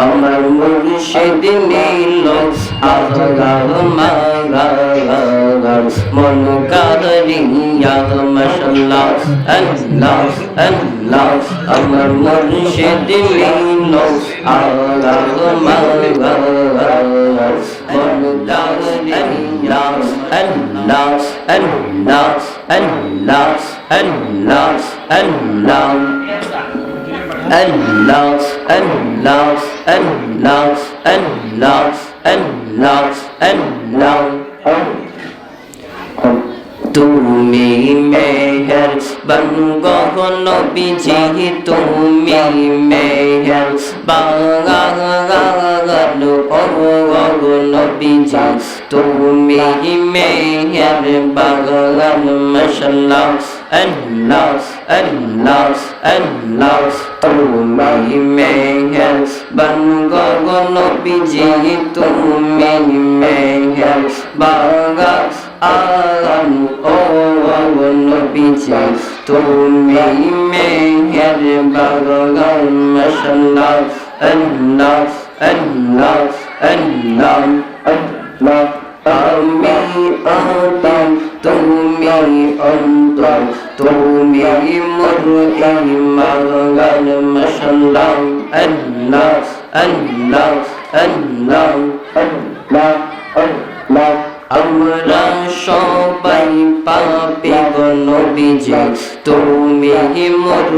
আমার মুর্শিদ নীল আগার মাগার মন কাদরিয়া মশাল্লাহ, আল্লাহ আল্লাহ। আমার মুর্শিদ নীল আগার মাগার মন কাদরিয়া আল্লাহ আল্লাহ আল্লাহ আল্লাহ আল্লাহ। Allah, Allah, Allah, Allah, Allah, Allah. তুমি মেহের বঙ্গ নবীজি তুমি মেহের বাগান ও নবীজি তুমি মেহের বাগান মশাল্লাহ আল্লাহ আল্লাহ আল্লাহ তুমি মেহের বঙ্গ নবীজি তুমি মেহের বাগান আলম ও নবীজি তুমি মেহের বাগান মশাল্লাহ আল্লাহ আল্লাহ আল্লাহ আল্লাহ আমি আদম তুমি অন্তর তুমি মোর ইমান মশাল্লাহ আল্লাহ আল্লাহ আল্লাহ আল্লাহ আল্লাহ আমরা সবাই পাপি নবীজি তুমি মোর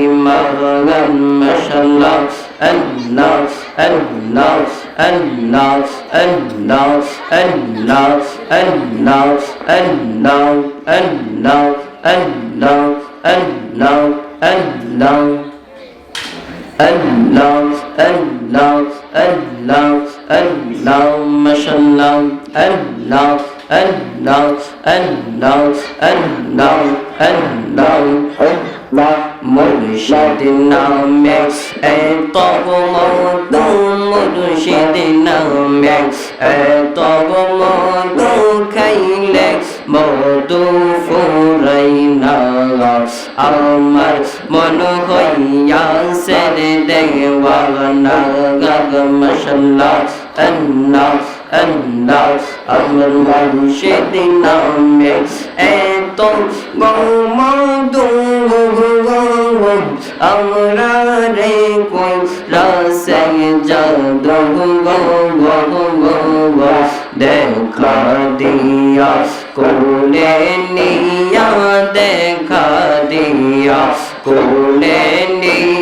ইমান মশাল্লাহ আল্লাহ আল্লাহ Allah, Allah, Allah, Allah, Allah, Allah, Allah, Allah, Allah. Allah, Allah, Allah, اللهم صل الله الله الله الله الله মুর্শিদ নামে এত মধু মুর্শিদ নামে এত মধু খাইলে মধু ফুরাই না আমার মন হইয়া সের দেওয়ানা গাগ মশাল্লাহ আল্লাহ আল্লাহ মুর্শিদ নামে এত মধু আমরা রে কই রাসে নিয়া দেখা দিয়া কোলে নিয়া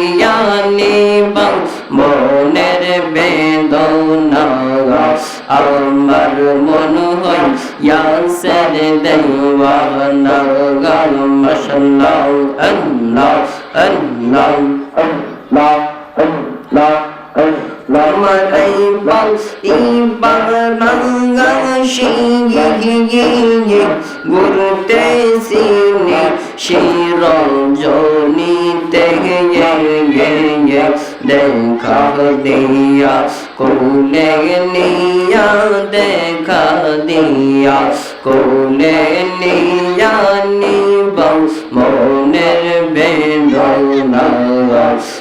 আমার মন হয় ইয়াসের দেওয়ানা গাল মশাল্লাহ আল্লাহ আল্লাহ আল্লাহ আল্লাহ আমার এই বাস গুরুতে সিনি শিরজনীতে দেখা দিয়া। কোলে নিয়া দেখা দিয়া, কোলে নিয়া নিবাও মনের বেদনা।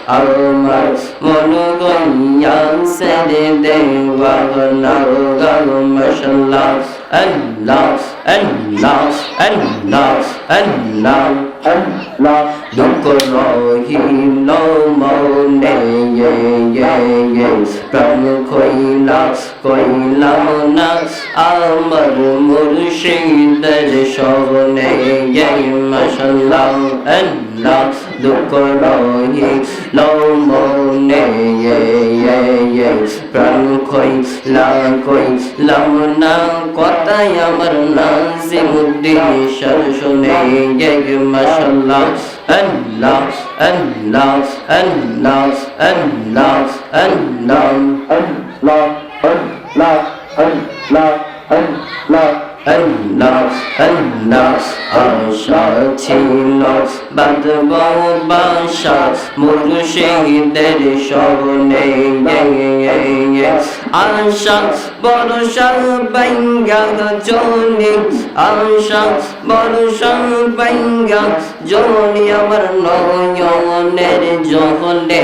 আমার মন গইয়া সেরে দেওয়ানা গাল মশাল্লাহ, আল্লাহ। আল্লাহ আল্লাহ আল্লাহ আল্লাহ দুঃখ রহিল মনে প্রাণ কইলা কইলা না আমার মুর্শিদের সবনে মশাল্লাহ, আল্লাহ দুঃখ রহিল মনে প্রাণ কইলা কইলাম না, কথাই আমার নাজিমুদ্দিন সর শুনে মশাল্লাহ, আল্লাহ আল্লাহ আল্লাহ আল্লাহ আল্লাহ। আল্লাহ আল্লাহ আল্লাহ। আল্লাহ আল্লাহ আল্লাহ আশা ছিল বাদব বাসা মুর্শিদের সবনে আশা বরসা বাইঙ্গা জনি আশা বরসা বাইঙ্গা জনি আমার নয়নের জহলে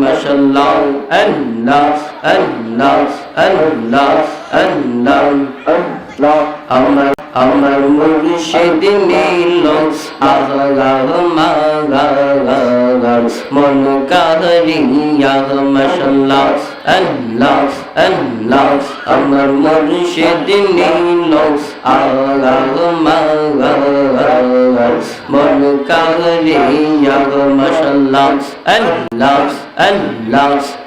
মাশাল্লাহ আল্লাহ আল্লাহ আল্লাহ আল্লাহ আমার আমার মুর্শিদ নীল আগাগাগ মাগাগাগ মন কাহরিয়া মাশাল্লাহ আল্লাহ আল্লাহ আমার মুর্শিদ নীল Allah, Allah, Allah, Allah, Allah, and Allah.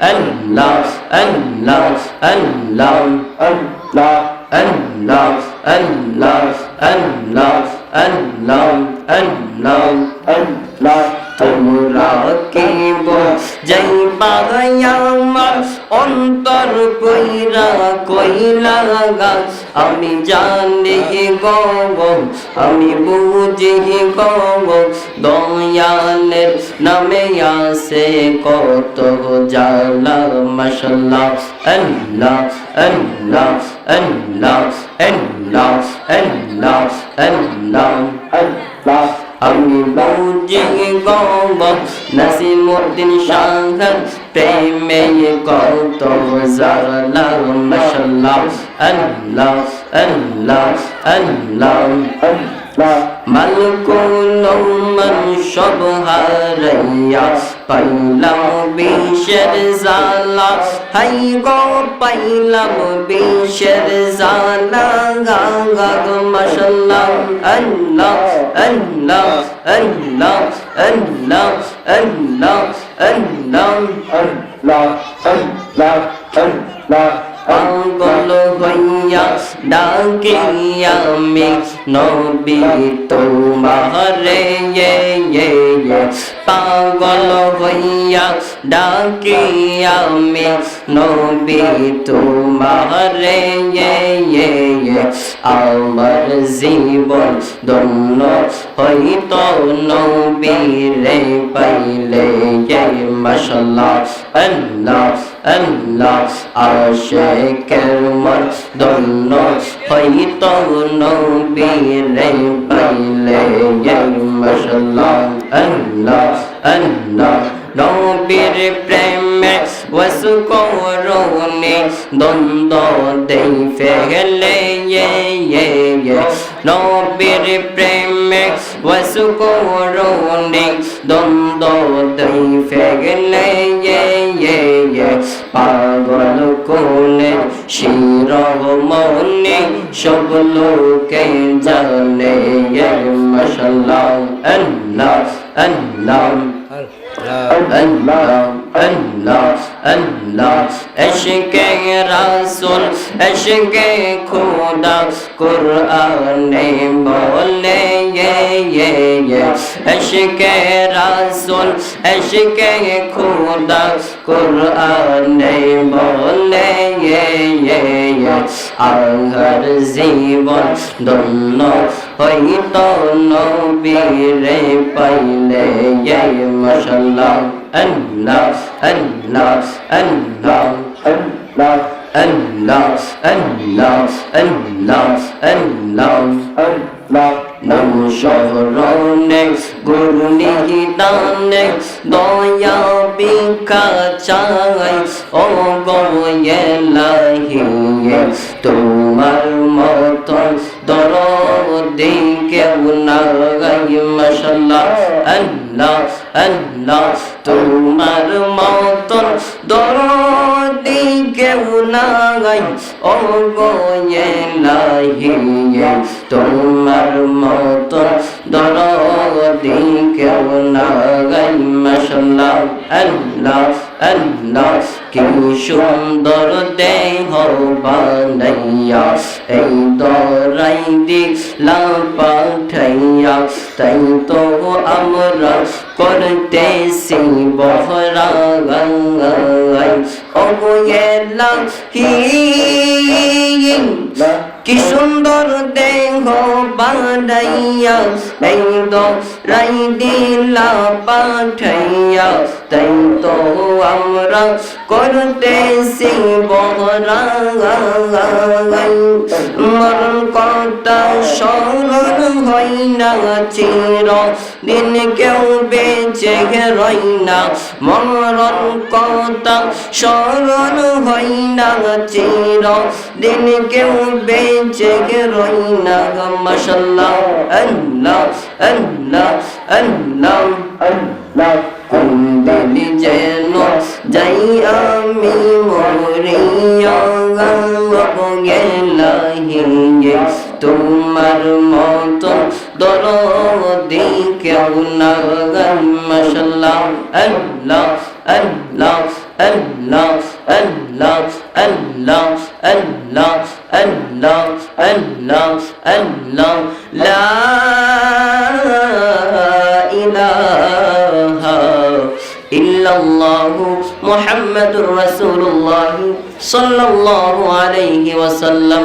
and love and love and love and love and love and love তোমরা কি বো জয় বাবা অন্তর কইরা কইলা গাছ আমি জানি গব আমি বুঝি গব দয়ালের নামে আসে কত জালা মশলা আল্লাহ আল্লাহ আল্লাহ আল্লাহ আল্লাহ আল্লাহ আল্লাহ, আমি বুঝি গব নাসিমুদ্দিন শাহ প্রেমে কত জালা মশাল্লাহ আল্লাহ আল্লাহ আল্লাহ মালকুল মান সব হারাইয়া পাইলাম বিশের জালা হাই গো পাইলাম বিশের জালা গা গো মাশাল্লাহ আল্লাহ আল্লাহ আল্লাহ আল্লাহ আল্লাহ পাগল হইয়া ডাকি আমি নবী তোমারে পাগল হইয়া ডাকি আমি নবী তোমার আমার জীবন দন্য হইত নবী রে, পাইলে মশলা আল্লাহ আল্লাহ, আশেকের মর দন্য হইত নবী রে, পাইলে মশলা আল্লাহ আল্লাহ, নবীর প্রেমে وسكوروني দ্বন্দ্ব দেই ফেলে নবীর প্রেমে وسكوروني দ্বন্দ্ব দেই ফেলে পাগল কোনে শির মনে সব লোকে জানে মশাল্লাহ আল্লাহ আল্লাহ আল্লাহ আল্লাহ আল্লাহ, এশকে রাসূল, এশকে খোদা, কুরআনে বলে ইয়ে ইয়ে ইয়ে। এশকে রাসূল, এশকে খোদা, কুরআনে বলে ইয়ে ইয়ে ইয়ে। আঙ্গার জীবন দন্ন হইত নবীরে পাইলে ইয়ে মাশাল্লাহ আল্লাহ। Allah, Allah, Allah. Allah, Allah, Allah, Allah, Allah. নমস্মরণে গুরু নিহিতানে দয়া বিকা চাই ও গয়ে লাহিয়ে তোমার মত দর দিকে নাগাই মশলা আল্লাহ আল্লাহ তোমার মতন দরদি কেউ না গাই ও গয়েলাহি তোমার মতন দরদি কেউ না গাই মশাল্লাহ আল্লাহ আল্লাহ, কি সুন্দর দেহ বানাইয়া এই দরাই দিলাম পাঠাইয়া, তাই তো আমরা করতেছি বহরা অবয়েলাম কি কি সুন্দর দেহ বানাইয়া এই দরাই দিলা পাঠাইয়া তাই তো আমরা করতেছি বহরাই মরণ কথা স্মরণ হয় না চির দিন কেউ বেঁচে রই না। মরণ কথা স্মরণ হয় না চির। দিন কেউ বেঁচে রই না মশাল্লাহ, আল্লাহ আল্লাহ আল্লাহ আল্লাহ। কুন্দিলি যেন যাই আমি মরিয়া গেলাহি তোমার মতন দরদি কেউ না মশাল্লাহ আল্লাহ আল্লাহ আল্লাহ আল্লাহ আল্লাহ আল্লাহ আল্লাহ আল্লাহ আল্লাহ লা ইলাহা ইল্লাল্লাহু মুহাম্মাদুর রাসূলুল্লাহ সাল্লাল্লাহু আলাইহি ওয়াসাল্লাম